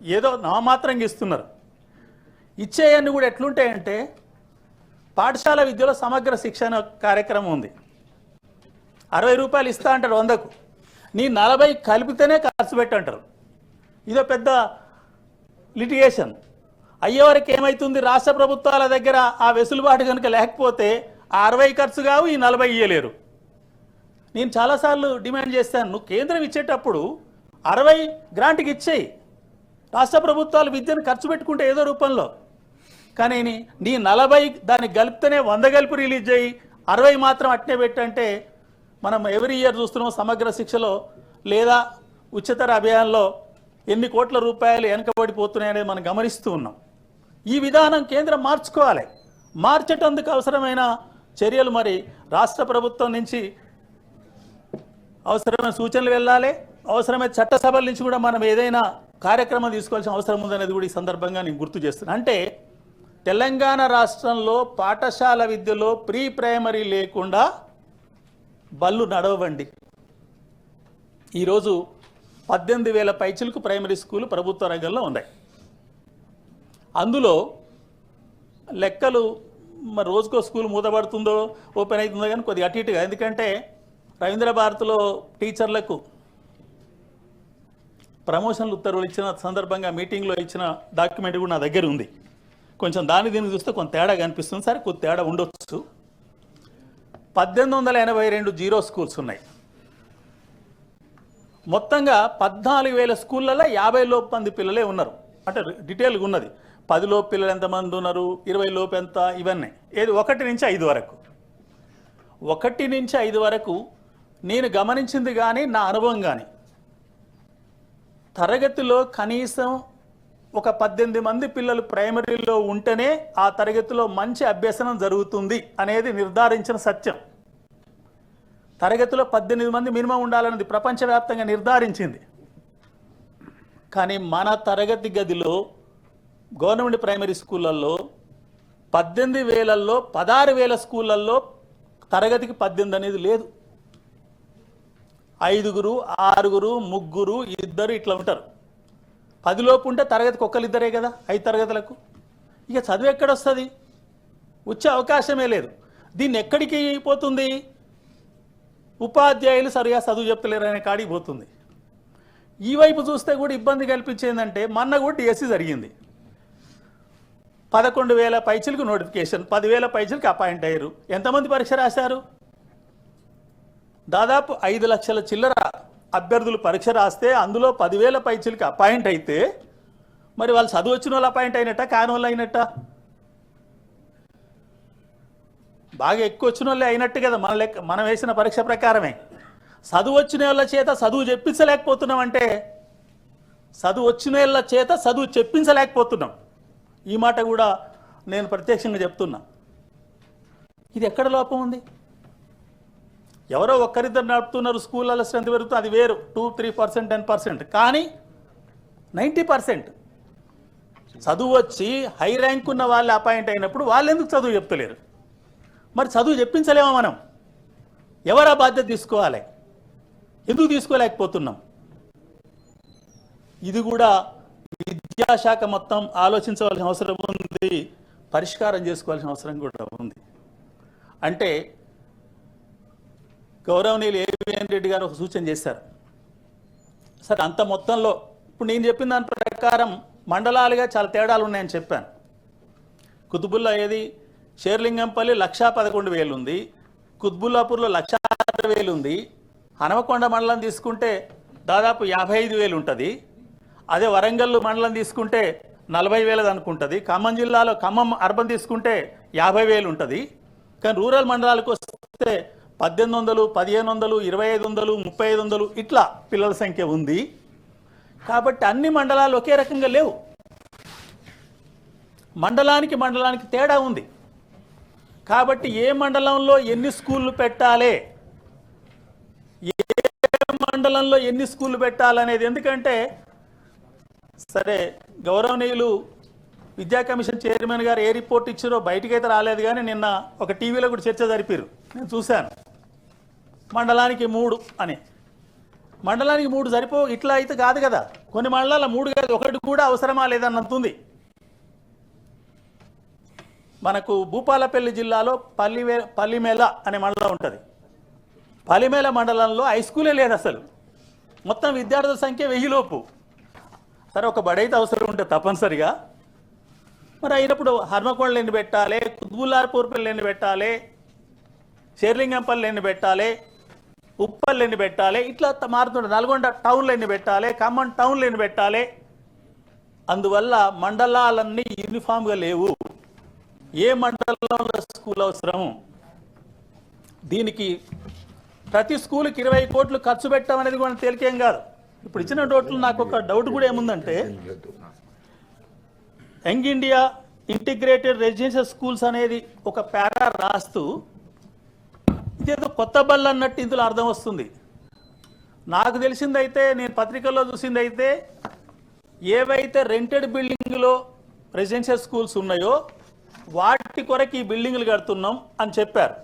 ఏదో నామాత్రంగా ఇస్తున్నారు. ఇచ్చేయన్నీ కూడా ఎట్లుంటాయంటే పాఠశాల విద్యలో సమగ్ర శిక్షణ కార్యక్రమం ఉంది. అరవై రూపాయలు ఇస్తా అంటారు వందకు. నీ నలభై కలిపితేనే ఖర్చు పెట్టంటారు ఇదో పెద్ద లిటిగేషన్. అయ్యేవరకు ఏమవుతుంది రాష్ట్ర ప్రభుత్వాల దగ్గర ఆ వెసులుబాటు కనుక లేకపోతే ఆ అరవై ఖర్చు కావు ఈ నలభై ఇయ్యలేరు. నేను చాలాసార్లు డిమాండ్ చేస్తాను నువ్వు కేంద్రం ఇచ్చేటప్పుడు అరవై గ్రాంట్కి ఇచ్చేయి. రాష్ట్ర ప్రభుత్వాలు విద్యను ఖర్చు పెట్టుకుంటే ఏదో రూపంలో. కానీ నీ- నలభై దాన్ని గలిపితేనే వంద గలుపు రిలీజ్ అయ్యి అరవై మాత్రం అట్నే పెట్టంటే మనం ఎవ్రీ ఇయర్ చూస్తున్నాం సమగ్ర శిక్షలో లేదా ఉచితర అభియాన్లో ఎన్ని కోట్ల రూపాయలు వెనకబడిపోతున్నాయనేది మనం గమనిస్తూ ఉన్నాం. ఈ విధానం కేంద్రం మార్చుకోవాలి. మార్చేటందుకు అవసరమైన చర్యలు మరి రాష్ట్ర ప్రభుత్వం నుంచి అవసరమైన సూచనలు వెళ్ళాలి. అవసరమైన చట్టసభల నుంచి కూడా మనం ఏదైనా కార్యక్రమం తీసుకోవాల్సిన అవసరం ఉందనేది కూడా ఈ సందర్భంగా నేను గుర్తు చేస్తున్నాను అంటే తెలంగాణ రాష్ట్రంలో పాఠశాల విద్యలో ప్రీ ప్రైమరీ లేకుండా బళ్ళు నడవండి. ఈరోజు పద్దెనిమిది వేల పైచిలకు ప్రైమరీ స్కూల్ ప్రభుత్వ రంగంలో ఉన్నాయి. అందులో లెక్కలు మరి రోజుకో స్కూల్ మూతపడుతుందో ఓపెన్ అవుతుందో కానీ కొద్దిగా అటు ఇటుగా. ఎందుకంటే రవీంద్ర భారతిలో టీచర్లకు ప్రమోషన్లు ఉత్తర్వులు ఇచ్చిన సందర్భంగా మీటింగ్లో ఇచ్చిన డాక్యుమెంట్ కూడా నా దగ్గర ఉంది. కొంచెం దాని దీన్ని చూస్తే కొంత తేడా కనిపిస్తుంది. సార్ కొద్ది తేడా ఉండొచ్చు. పద్దెనిమిది వందల ఎనభై రెండు జీరో స్కూల్స్ ఉన్నాయి. మొత్తంగా పద్నాలుగు వేల స్కూళ్ళల్లో యాభై లోపు మంది పిల్లలే ఉన్నారు. అంటే డీటెయిల్గా ఉన్నది. పది లోపు పిల్లలు ఎంతమంది ఉన్నారు? ఇరవై లోపు ఎంత? ఇవన్నీ. ఏది ఒకటి నుంచి ఐదు వరకు. ఒకటి నుంచి ఐదు వరకు నేను గమనించింది కానీ నా అనుభవం కానీ తరగతిలో కనీసం ఒక పద్దెనిమిది మంది పిల్లలు ప్రైమరీలో ఉంటేనే ఆ తరగతిలో మంచి అభ్యసనం జరుగుతుంది అనేది నిర్ధారించిన సత్యం. తరగతిలో పద్దెనిమిది మంది మినిమం ఉండాలన్నది ప్రపంచవ్యాప్తంగా నిర్ధారించింది. కానీ మన తరగతి గదిలో గవర్నమెంట్ ప్రైమరీ స్కూళ్ళల్లో పద్దెనిమిది వేలల్లో పదహారు వేల స్కూళ్ళల్లో తరగతికి పద్దెనిమిది అనేది లేదు. ఐదుగురు ఆరుగురు ముగ్గురు ఇద్దరు ఇట్లా ఉంటారు. పదిలోపు ఉంటే తరగతికి ఒక్కరిద్దరే కదా ఐదు తరగతులకు. ఇక చదువు ఎక్కడొస్తుంది? వచ్చే అవకాశమే లేదు. దీన్ని ఎక్కడికి పోతుంది? ఉపాధ్యాయులు సరిగా చదువు చెప్తలేరనే కాడికి పోతుంది. ఈ వైపు చూస్తే కూడా ఇబ్బంది కల్పించేందంటే మొన్న కూడా డిఎస్సి జరిగింది. పదకొండు వేల పైచలకు నోటిఫికేషన్ పదివేల పైచలకు అపాయింట్ అయ్యారు. ఎంతమంది పరీక్ష రాశారు? దాదాపు ఐదు లక్షల చిల్లర అభ్యర్థులు పరీక్ష రాస్తే అందులో పదివేల పైచిలకి అపాయింట్ అయితే మరి వాళ్ళు చదువు వచ్చిన వాళ్ళు అపాయింట్ అయినట్ట కాని వాళ్ళు అయినట్ట? బాగా ఎక్కువ వచ్చిన వాళ్ళే అయినట్టు కదా మన లెక్క మనం వేసిన పరీక్ష ప్రకారమే. చదువు వచ్చిన వాళ్ళ చేత చదువు చెప్పించలేకపోతున్నాం అంటే చదువు వచ్చిన వాళ్ళ చేత చదువు చెప్పించలేకపోతున్నాం. ఈ మాట కూడా నేను ప్రత్యక్షంగా చెప్తున్నా. ఇది ఎక్కడ లోపం ఉంది? ఎవరో ఒక్కరిద్దరు నడుపుతున్నారు స్కూళ్ళలో స్ట్రెంత్ పెరుగుతుంది అది వేరు. Two three percent ten percent. కానీ నైంటీ పర్సెంట్ చదువు వచ్చి హై ర్యాంక్ ఉన్న వాళ్ళు అపాయింట్ అయినప్పుడు వాళ్ళు ఎందుకు చదువు చెప్తలేరు? మరి చదువు చెప్పించలేమా మనం? ఎవరా బాధ్యత తీసుకోవాలి? ఎందుకు తీసుకోలేకపోతున్నాం? ఇది కూడా విద్యాశాఖ మొత్తం ఆలోచించవలసిన అవసరం ఉంది. పరిష్కారం చేసుకోవాల్సిన అవసరం కూడా ఉంది. అంటే గౌరవనీయులు ఏవిఎన్ రెడ్డి గారు ఒక సూచన చేశారు. సరే అంత మొత్తంలో ఇప్పుడు నేను చెప్పిన దాని ప్రకారం మండలాలుగా చాలా తేడాలు ఉన్నాయని చెప్పాను. కుతుబుల్లా ఏది? షేర్లింగంపల్లి లక్షా పదకొండు వేలు ఉంది కుత్బుల్లాపూర్లో లక్షా ఆరు వేలు ఉంది హనమకొండ మండలం తీసుకుంటే దాదాపు యాభై ఐదు వేలు ఉంటుంది అదే వరంగల్ మండలం తీసుకుంటే నలభై వేలది అనుకుంటుంది. ఖమ్మం జిల్లాలో ఖమ్మం అర్బన్ తీసుకుంటే యాభై వేలు ఉంటుంది కానీ రూరల్ మండలాలకు వస్తే పద్దెనిమిది వందలు పదిహేను వందలు ఇరవై ఐదు వందలు ముప్పై ఐదు వందలు ఇట్లా పిల్లల సంఖ్య ఉంది. కాబట్టి అన్ని మండలాలు ఒకే రకంగా లేవు. మండలానికి మండలానికి తేడా ఉంది. కాబట్టి ఏ మండలంలో ఎన్ని స్కూళ్ళు పెట్టాలి ఏ మండలంలో ఎన్ని స్కూళ్ళు పెట్టాలనేది ఎందుకంటే సరే గౌరవనీయులు విద్యా కమిషన్ చైర్మన్ గారు ఏ రిపోర్ట్ ఇచ్చారో బయటికైతే రాలేదు కానీ నిన్న ఒక టీవీలో కూడా చర్చ జరిపారు. నేను చూశాను. మండలానికి మూడు అని. మండలానికి మూడు సరిపో ఇట్లా అయితే కాదు కదా. కొన్ని మండలాల మూడు కాదు ఒకటి కూడా అవసరమా లేదన్నంతుంది. మనకు భూపాలపల్లి జిల్లాలో పల్లివే పల్లిమేల అనే మండలం ఉంటుంది. పల్లిమేల మండలంలో హై స్కూలే లేదు అసలు. మొత్తం విద్యార్థుల సంఖ్య వెయ్యిలోపు. సరే ఒక బడైతే అవసరం ఉంటే తప్పనిసరిగా. మరి అయినప్పుడు హర్మకొండలు ఎన్ని పెట్టాలి కుత్బుల్లార్పూర్పల్లి ఎన్ని పెట్టాలి షేర్లింగంపల్లి ఎన్ని పెట్టాలి ఉప్పల్ ఎన్ని పెట్టాలి. ఇట్లా త- మారుతుండే నల్గొండ టౌన్లు ఎన్ని పెట్టాలి. ఖమ్మం టౌన్లు ఎన్ని పెట్టాలి. అందువల్ల మండలాలన్నీ యూనిఫామ్గా లేవు. ఏ మండలంలో స్కూల్ అవసరం దీనికి ప్రతి స్కూల్కి ఇరవై కోట్లు ఖర్చు పెట్టడం అనేది కూడా తేలికేం కాదు. ఇప్పుడు ఇచ్చిన డోట్లు నాకు ఒక డౌట్ కూడా ఏముందంటే young India integrated residential schools అనేది ఒక పేరా రాస్తూ ఇదేదో కొత్త బల్ల అన్నట్టు ఇందులో అర్థం వస్తుంది. నాకు తెలిసిందైతే నేను పత్రికల్లో చూసిందైతే ఏవైతే రెంటెడ్ బిల్డింగ్లో రెసిడెన్షియల్ స్కూల్స్ ఉన్నాయో వాటి కొరకు ఈ బిల్డింగ్లు కడుతున్నాం అని చెప్పారు.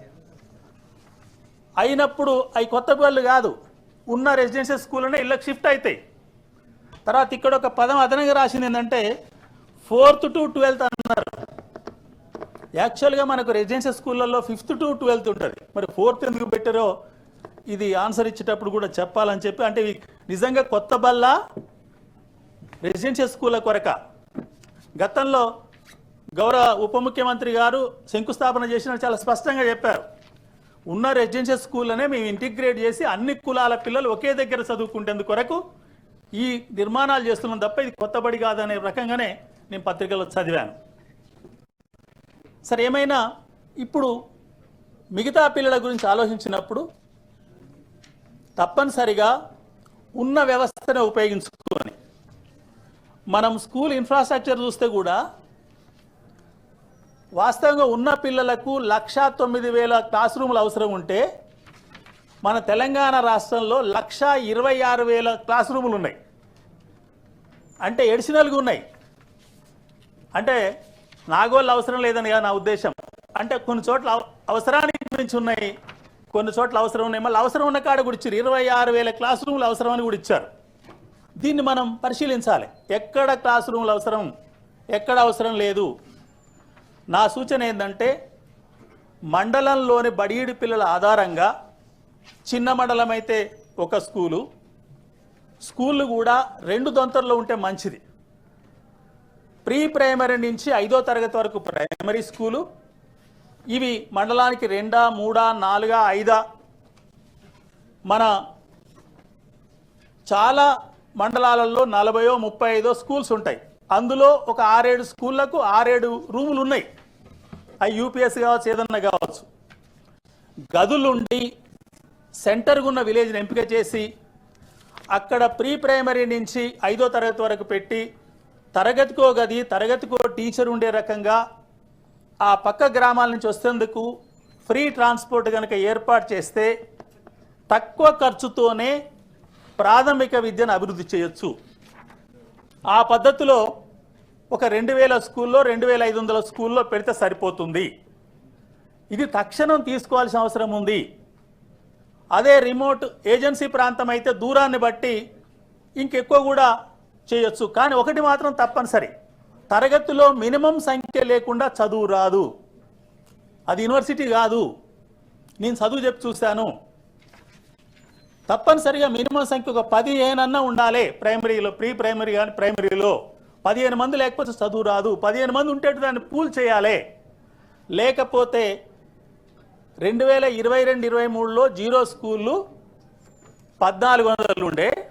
అయినప్పుడు అవి కొత్త బళ్ళు కాదు ఉన్న రెసిడెన్షియల్ స్కూల్లోనే ఇళ్ళకి షిఫ్ట్ అవుతాయి తర్వాత ఇక్కడ ఒక పదం అదనంగా రాసింది ఏంటంటే ఫోర్త్ టు ట్వెల్త్ అన్నారు. యాక్చువల్గా మనకు రెసిడెన్షియల్ స్కూళ్ళల్లో ఫిఫ్త్ టు ట్వెల్త్ ఉంటుంది. మరి ఫోర్త్ ఎందుకు పెట్టారో ఇది ఆన్సర్ ఇచ్చేటప్పుడు కూడా చెప్పాలని చెప్పి అంటే నిజంగా కొత్త బల్ల రెసిడెన్షియల్ స్కూళ్ళ కొరక. గతంలో గౌరవ ఉప ముఖ్యమంత్రి గారు శంకుస్థాపన చేసిన చాలా స్పష్టంగా చెప్పారు. ఉన్న రెసిడెన్షియల్ స్కూళ్ళనే మేము ఇంటిగ్రేట్ చేసి అన్ని కులాల పిల్లలు ఒకే దగ్గర చదువుకుంటేందుకు కొరకు ఈ నిర్మాణాలు చేస్తున్నాం తప్ప ఇది కొత్తబడి కాదనే రకంగానే నేను పత్రికలో చదివాను. సరే ఏమైనా ఇప్పుడు మిగతా పిల్లల గురించి ఆలోచించినప్పుడు తప్పనిసరిగా ఉన్న వ్యవస్థను ఉపయోగించుకొని మనం స్కూల్ ఇన్ఫ్రాస్ట్రక్చర్ చూస్తే కూడా వాస్తవంగా ఉన్న పిల్లలకు లక్షా తొమ్మిది వేల క్లాస్ రూములు అవసరం ఉంటే మన తెలంగాణ రాష్ట్రంలో లక్షా ఇరవై ఆరు వేల క్లాస్ రూములు ఉన్నాయి. అంటే ఎడిషనల్గా ఉన్నాయి. అంటే నాగోళ్ళు అవసరం లేదని నా ఉద్దేశం. అంటే కొన్ని చోట్ల అవ- అవసరానికి మించి ఉన్నాయి. కొన్ని చోట్ల అవసరం ఉన్నాయి. మళ్ళీ అవసరం ఉన్న కాడ కూడా ఇచ్చారు. ఇరవై ఆరు వేల క్లాస్ రూమ్లు అవసరం అని కూడా ఇచ్చారు. దీన్ని మనం పరిశీలించాలి. ఎక్కడ క్లాస్ రూమ్లు అవసరం? ఎక్కడ అవసరం లేదు? నా సూచన ఏంటంటే మండలంలోని బడియుడి పిల్లల ఆధారంగా చిన్న మండలం అయితే ఒక స్కూలు. స్కూళ్ళు కూడా రెండు దొంతర్లో ఉంటే మంచిది. ప్రీ ప్రైమరీ నుంచి ఐదో తరగతి వరకు ప్రైమరీ స్కూలు. ఇవి మండలానికి రెండా మూడా నాలుగా ఐదా. మన చాలా మండలాలలో నలభయో ముప్పై ఐదో స్కూల్స్ ఉంటాయి. అందులో ఒక ఆరేడు స్కూళ్ళకు ఆరేడు రూములు ఉన్నాయి. అవి యూపీఎస్ కావచ్చు ఏదన్నా కావచ్చు. గదులుండి సెంటర్గా ఉన్న విలేజ్ని ఎంపిక చేసి అక్కడ ప్రీ ప్రైమరీ నుంచి ఐదో తరగతి వరకు పెట్టి తరగతికో గది తరగతికో టీచర్ ఉండే రకంగా ఆ పక్క గ్రామాల నుంచి వస్తేందుకు ఫ్రీ ట్రాన్స్పోర్ట్ కనుక ఏర్పాటు చేస్తే తక్కువ ఖర్చుతోనే ప్రాథమిక విద్యను అభివృద్ధి చేయొచ్చు. ఆ పద్ధతిలో ఒక రెండు వేల స్కూల్లో రెండు వేల ఐదు వందల స్కూల్లో పెడితే సరిపోతుంది. ఇది తక్షణం తీసుకోవాల్సిన అవసరం ఉంది. అదే రిమోట్ ఏజెన్సీ ప్రాంతం అయితే దూరాన్ని బట్టి ఇంకెక్కువ కూడా చేయొచ్చు. కానీ ఒకటి మాత్రం తప్పనిసరి. తరగతిలో మినిమం సంఖ్య లేకుండా చదువు రాదు. అది యూనివర్సిటీ కాదు. నేను చదువు చెప్పి చూశాను. తప్పనిసరిగా మినిమం సంఖ్య ఒక పదిహేనన్నా ఉండాలి. ప్రైమరీలో ప్రీ ప్రైమరీ కానీ ప్రైమరీలో. పదిహేను మంది లేకపోతే చదువు రాదు. పదిహేను మంది ఉంటే దాన్ని పూల్ చేయాలి. లేకపోతే రెండు వేల ఇరవై రెండు ఇరవై మూడులో జీరో స్కూళ్ళు పద్నాలుగు వందలు ఉండే.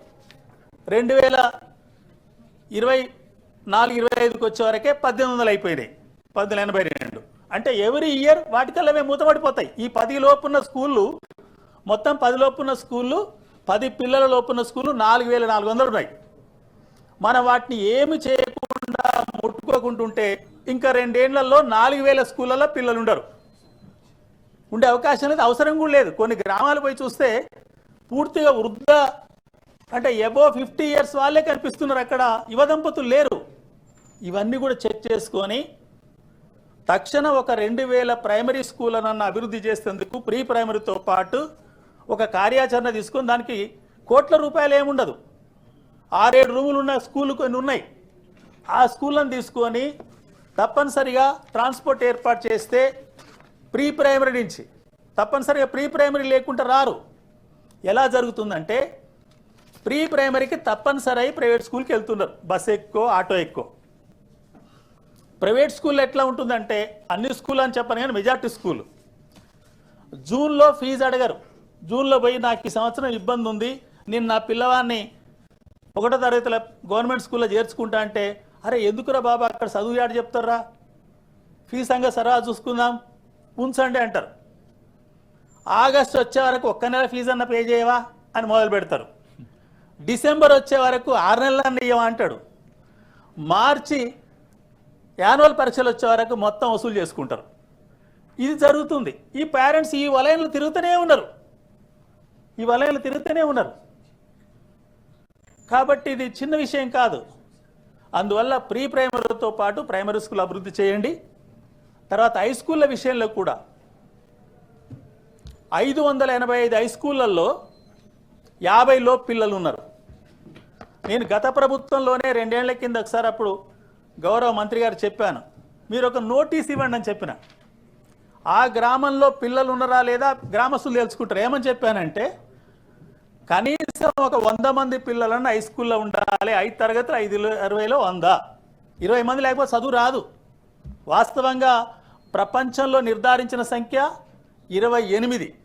రెండు వేల ఇరవై నాలుగు ఇరవై ఐదుకి వచ్చే వరకే పద్దెనిమిది వందలు అయిపోయినాయి. పద్దెనిమిది ఎనభై రెండు. అంటే ఎవ్రీ ఇయర్ వాటికల్లా మూతపడిపోతాయి. ఈ పది లోపున్న స్కూళ్ళు మొత్తం పది లోపున్న స్కూళ్ళు పది పిల్లల లోపున్న స్కూళ్ళు నాలుగు వేల నాలుగు వందలు ఉన్నాయి. మనం వాటిని ఏమి చేయకుండా ముట్టుకోకుంటుంటే ఇంకా రెండేళ్ళలో నాలుగు వేల స్కూళ్ళల్లో పిల్లలు ఉండరు. ఉండే అవకాశం అనేది అవసరం కూడా లేదు. కొన్ని గ్రామాలు పోయి చూస్తే పూర్తిగా వృద్ధ అంటే ఎబో ఫిఫ్టీ ఇయర్స్ వాళ్ళే కనిపిస్తున్నారు అక్కడ. యువ దంపతులు లేరు. ఇవన్నీ కూడా చెక్ చేసుకొని తక్షణ ఒక రెండు వేల ప్రైమరీ స్కూళ్ళనన్న అభివృద్ధి చేసేందుకు ప్రీ ప్రైమరీతో పాటు ఒక కార్యాచరణ తీసుకొని దానికి కోట్ల రూపాయలు ఏముండదు ఆరేడు రూములు ఉన్న స్కూళ్ళు కొన్ని ఉన్నాయి. ఆ స్కూళ్ళను తీసుకొని తప్పనిసరిగా ట్రాన్స్పోర్ట్ ఏర్పాటు చేస్తే ప్రీ ప్రైమరీ నుంచి తప్పనిసరిగా ప్రీ ప్రైమరీ లేకుండా రారు. ఎలా జరుగుతుందంటే ప్రీ ప్రైమరీకి తప్పనిసరి అయి ప్రైవేట్ స్కూల్కి వెళ్తున్నారు. బస్ ఎక్కువ ఆటో ఎక్కువ. ప్రైవేట్ స్కూల్ ఎట్లా ఉంటుందంటే అన్ని స్కూల్ అని చెప్పను కానీ మెజార్టీ స్కూల్. జూన్లో ఫీజు అడగరు. జూన్లో పోయి నాకు ఈ సంవత్సరం ఇబ్బంది ఉంది. నేను నా పిల్లవాడిని ఒకటో తరగతిలో గవర్నమెంట్ స్కూల్లో చేర్చుకుంటా అంటే అరే ఎందుకురా బాబా అక్కడ చదువు ఆడ చెప్తారా? ఫీజు సంగతి సరదా చూసుకుందాం. ఉంచండి అంటారు. ఆగస్ట్ వచ్చే వరకు ఒక్క నెల ఫీజు అన్న పే చేయవా అని మొదలు పెడతారు డిసెంబర్ వచ్చే వరకు ఆరు నెలలన్న ఇయ్యవా అంటాడు. మార్చి యాన్యువల్ పరీక్షలు వచ్చే వరకు మొత్తం వసూలు చేసుకుంటారు. ఇది జరుగుతుంది. ఈ పేరెంట్స్ ఈ వలయంలో తిరుగుతూనే ఉన్నారు. ఈ వలయంలో తిరుగుతూనే ఉన్నారు. కాబట్టి ఇది చిన్న విషయం కాదు. అందువల్ల ప్రీ ప్రైమరీతో పాటు ప్రైమరీ స్కూల్ అభివృద్ధి చేయండి. తర్వాత హై స్కూళ్ళ విషయంలో కూడా. ఐదు వందల ఎనభై ఐదు హై స్కూళ్ళల్లో యాభైలో పిల్లలు ఉన్నారు. నేను గత ప్రభుత్వంలోనే రెండేళ్ళ కింద ఒకసారి అప్పుడు గౌరవ మంత్రి గారు చెప్పాను. మీరు ఒక నోటీస్ ఇవ్వండి అని చెప్పిన. ఆ గ్రామంలో పిల్లలు ఉన్నారా లేదా గ్రామస్తులు తెలుసుకుంటారు ఏమని చెప్పానంటే కనీసం ఒక వంద మంది పిల్లలను హై స్కూల్లో ఉండాలి ఐదు తరగతులు ఐదు అరవైలో వంద. ఇరవై మంది లేకపోతే చదువు రాదు. వాస్తవంగా ప్రపంచంలో నిర్ధారించిన సంఖ్య ఇరవై ఎనిమిది.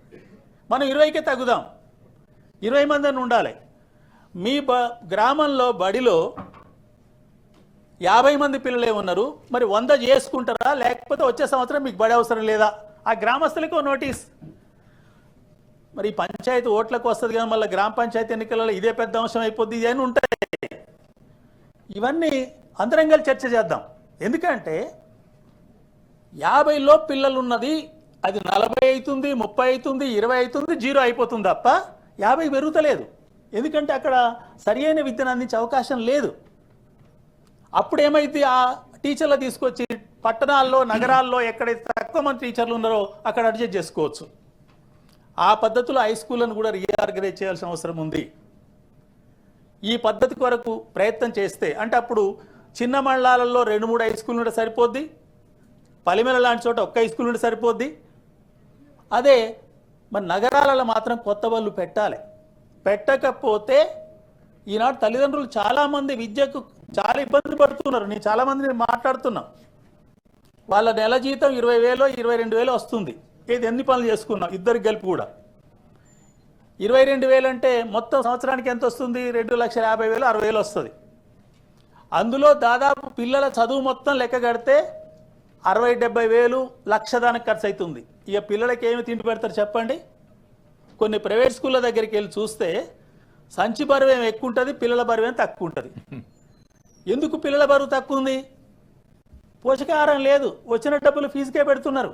మనం ఇరవైకే తగ్గుదాం. ఇరవై మంది అని ఉండాలి. మీ బ గ్రామంలో బడిలో యాభై మంది పిల్లలే ఉన్నారు. మరి వంద చేసుకుంటారా? లేకపోతే వచ్చే సంవత్సరం మీకు బడి అవసరం లేదా? ఆ గ్రామస్తులకు నోటీస్. మరి పంచాయతీ ఓట్లకు వస్తుంది కానీ మళ్ళీ గ్రామ పంచాయతీ ఎన్నికలలో ఇదే పెద్ద అంశం అయిపోద్ది ఇది అని ఉంటాయి. ఇవన్నీ అంతరంగాలు చర్చ చేద్దాం. ఎందుకంటే యాభైలో పిల్లలు ఉన్నది అది నలభై అవుతుంది ముప్పై అవుతుంది ఇరవై అవుతుంది జీరో అయిపోతుంది తప్ప యాభై పెరుగుతలేదు. ఎందుకంటే అక్కడ సరియైన విద్యను అందించే అవకాశం లేదు. అప్పుడు ఏమైతే ఆ టీచర్లు తీసుకొచ్చి పట్టణాల్లో నగరాల్లో ఎక్కడైతే తక్కువ మంది టీచర్లు ఉన్నారో అక్కడ అడ్జస్ట్ చేసుకోవచ్చు. ఆ పద్ధతిలో హై స్కూళ్ళను కూడా రీఆర్గనైజ్ చేయాల్సిన అవసరం ఉంది. ఈ పద్ధతి కొరకు ప్రయత్నం చేస్తే అంటే అప్పుడు చిన్న మండలాలలో రెండు మూడు హై స్కూల్ ఉంటే సరిపోద్ది పలిమెల లాంటి చోట ఒక్క హై స్కూల్ ఉంటే సరిపోద్ది. అదే మరి నగరాలలో మాత్రం కొత్త వాళ్ళు పెట్టాలి. పెట్టకపోతే ఈనాడు తల్లిదండ్రులు చాలామంది విద్యకు చాలా ఇబ్బంది పడుతున్నారు. నేను చాలామంది నేను మాట్లాడుతున్నా. వాళ్ళ నెల జీతం ఇరవై వేలో ఇరవై రెండు వేలు వస్తుంది. ఇది ఎన్ని పనులు చేసుకున్నాం? ఇద్దరికి కలిపి కూడా. ఇరవై రెండు వేలు అంటే మొత్తం సంవత్సరానికి ఎంత వస్తుంది? రెండు లక్షల యాభై వేలు అరవై వేలు వస్తుంది. అందులో దాదాపు పిల్లల చదువు మొత్తం లెక్క కడితే అరవై డెబ్బై వేలు లక్ష దానికి ఖర్చు అవుతుంది. ఇక పిల్లలకి ఏమి తిండి పెడతారు చెప్పండి? కొన్ని ప్రైవేట్ స్కూళ్ళ దగ్గరికి వెళ్ళి చూస్తే సంచి బరువు ఏమి ఎక్కువ ఉంటుంది పిల్లల బరువు ఏమి తక్కువ ఉంటుంది ఎందుకు పిల్లల బరువు తక్కువ ఉంది పోషకాహారం లేదు వచ్చిన డబ్బులు ఫీజుకే పెడుతున్నారు.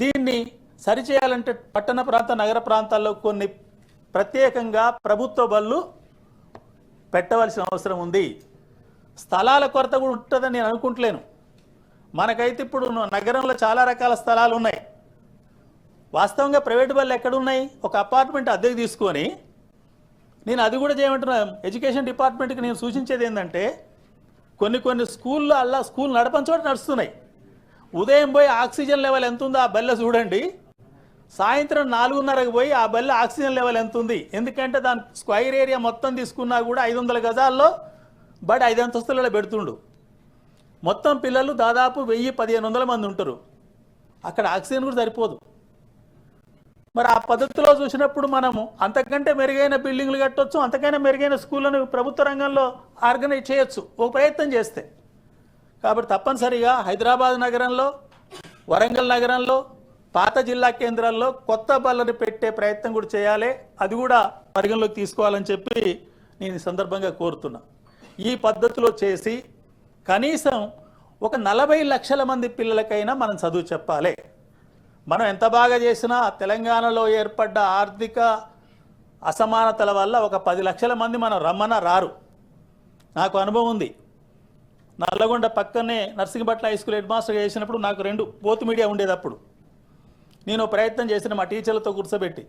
దీన్ని సరిచేయాలంటే పట్టణ ప్రాంత నగర ప్రాంతాల్లో కొన్ని ప్రత్యేకంగా ప్రభుత్వ బళ్ళు పెట్టవలసిన అవసరం ఉంది. స్థలాల కొరత కూడా ఉంటుందని నేను అనుకుంటలేను. మనకైతే ఇప్పుడు నగరంలో చాలా రకాల స్థలాలు ఉన్నాయి. వాస్తవంగా ప్రైవేట్ బళ్ళు ఎక్కడున్నాయి? ఒక అపార్ట్మెంట్ అద్దెకు తీసుకొని నేను అది కూడా చేయమంటున్నా ఎడ్యుకేషన్ డిపార్ట్మెంట్కి నేను సూచించేది ఏంటంటే కొన్ని కొన్ని స్కూల్లో అలా స్కూల్ నడపని చోట నడుస్తున్నాయి. ఉదయం పోయి ఆక్సిజన్ లెవెల్ ఎంత ఉందో ఆ బల్ల చూడండి. సాయంత్రం నాలుగున్నరకు పోయి ఆ బల్ల ఆక్సిజన్ లెవెల్ ఎంత ఉంది ఎందుకంటే దాని స్క్వైర్ ఏరియా మొత్తం తీసుకున్నా కూడా ఐదు వందల గజాల్లో బట్ ఐదు అంతస్తులలో పెడుతుండు. మొత్తం పిల్లలు దాదాపు వెయ్యి పదిహేను వందల మంది ఉంటారు. అక్కడ ఆక్సిజన్ కూడా సరిపోదు. మరి ఆ పద్ధతిలో చూసినప్పుడు మనము అంతకంటే మెరుగైన బిల్డింగ్లు కట్టొచ్చు అంతకైనా మెరుగైన స్కూళ్ళను ప్రభుత్వ రంగంలో ఆర్గనైజ్ చేయొచ్చు ఒక ప్రయత్నం చేస్తే. కాబట్టి తప్పనిసరిగా హైదరాబాద్ నగరంలో వరంగల్ నగరంలో పాత జిల్లా కేంద్రాల్లో కొత్త బళ్ళని పెట్టే ప్రయత్నం కూడా చేయాలి. అది కూడా పరిగణలోకి తీసుకోవాలని చెప్పి నేను ఈ సందర్భంగా కోరుతున్నా. ఈ పద్ధతిలో చేసి కనీసం ఒక నలభై లక్షల మంది పిల్లలకైనా మనం చదువు చెప్పాలి. మనం ఎంత బాగా చేసినా తెలంగాణలో ఏర్పడ్డ ఆర్థిక అసమానతల వల్ల ఒక పది లక్షల మంది మనం రమ్మన రారు. నాకు అనుభవం ఉంది. నల్లగొండ పక్కనే Narsingapatla high school head master చేసినప్పుడు నాకు రెండు బోత్ మీడియా ఉండేది అప్పుడు. నేను ప్రయత్నం చేసిన మా టీచర్లతో కూర్చోబెట్టి.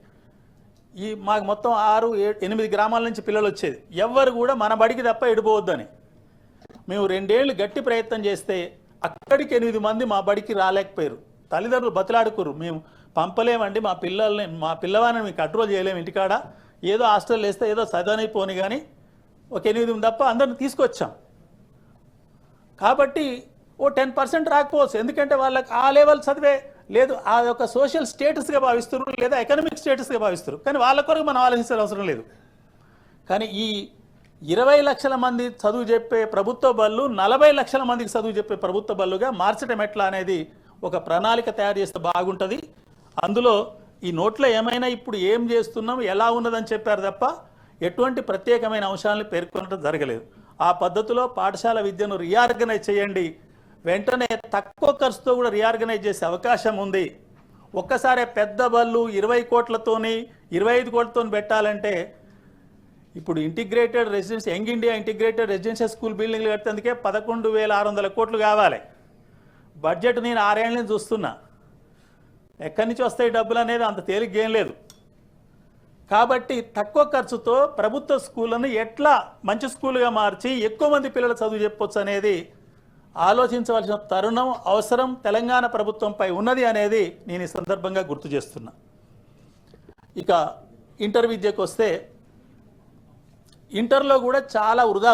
ఈ మాకు మొత్తం ఆరు ఎనిమిది గ్రామాల నుంచి పిల్లలు వచ్చేది. ఎవ్వరు కూడా మన బడికి తప్ప ఎడిపోవద్దని. మేము రెండేళ్ళు గట్టి ప్రయత్నం చేస్తే అక్కడికి ఎనిమిది మంది మా బడికి రాలేకపోయారు. తల్లిదండ్రులు బతిలాడుకోరు మేము పంపలేమండి మా పిల్లల్ని మా పిల్లవాడిని మేము కంట్రోల్ చేయలేము ఇంటికాడ. ఏదో హాస్టల్ వేస్తే ఏదో చదవనైపోని కానీ ఒక ఎనిమిది తప్ప అందరిని తీసుకొచ్చాం. కాబట్టి ఓ టెన్ పర్సెంట్ రాకపోవచ్చు. ఎందుకంటే వాళ్ళకి ఆ లెవెల్ చదివే లేదు. ఆ యొక్క సోషల్ స్టేటస్గా భావిస్తున్నారు లేదా ఎకనామిక్ స్టేటస్గా భావిస్తారు కానీ వాళ్ళ కొరకు మనం ఆలోచించాల్సిన అవసరం లేదు. కానీ ఈ ఇరవై లక్షల మంది చదువు చెప్పే ప్రభుత్వ బళ్ళు నలభై లక్షల మందికి చదువు చెప్పే ప్రభుత్వ బళ్ళుగా మార్చడం ఎట్లా అనేది ఒక ప్రణాళిక తయారు చేస్తే బాగుంటుంది. అందులో ఈ నోట్లో ఏమైనా ఇప్పుడు ఏం చేస్తున్నాం ఎలా ఉన్నదని చెప్పారు తప్ప ఎటువంటి ప్రత్యేకమైన అంశాలను పేర్కొనడం జరగలేదు. ఆ పద్ధతిలో పాఠశాల విద్యను రీఆర్గనైజ్ చేయండి. వెంటనే తక్కువ ఖర్చుతో కూడా రీఆర్గనైజ్ చేసే అవకాశం ఉంది. ఒక్కసారి పెద్ద బళ్ళు ఇరవై కోట్లతోని ఇరవై ఐదు కోట్లతో పెట్టాలంటే ఇప్పుడు integrated residence young India integrated residential school బిల్డింగ్లు కట్టేందుకే పదకొండు వేల ఆరు వందల కోట్లు కావాలి. బడ్జెట్ నేను ఆరేళ్ళ నుంచి చూస్తున్నా. ఎక్కడి నుంచి వస్తాయి డబ్బులు అనేది అంత తేలిగ్గేం లేదు. కాబట్టి తక్కువ ఖర్చుతో ప్రభుత్వ స్కూళ్ళను ఎట్లా మంచి స్కూలుగా మార్చి ఎక్కువ మంది పిల్లలు చదువు చెప్పొచ్చు అనేది ఆలోచించవలసిన తరుణం అవసరం తెలంగాణ ప్రభుత్వంపై ఉన్నది అనేది నేను ఈ సందర్భంగా గుర్తు చేస్తున్నా. ఇక ఇంటర్ విద్యకు వస్తే ఇంటర్లో కూడా చాలా వృధా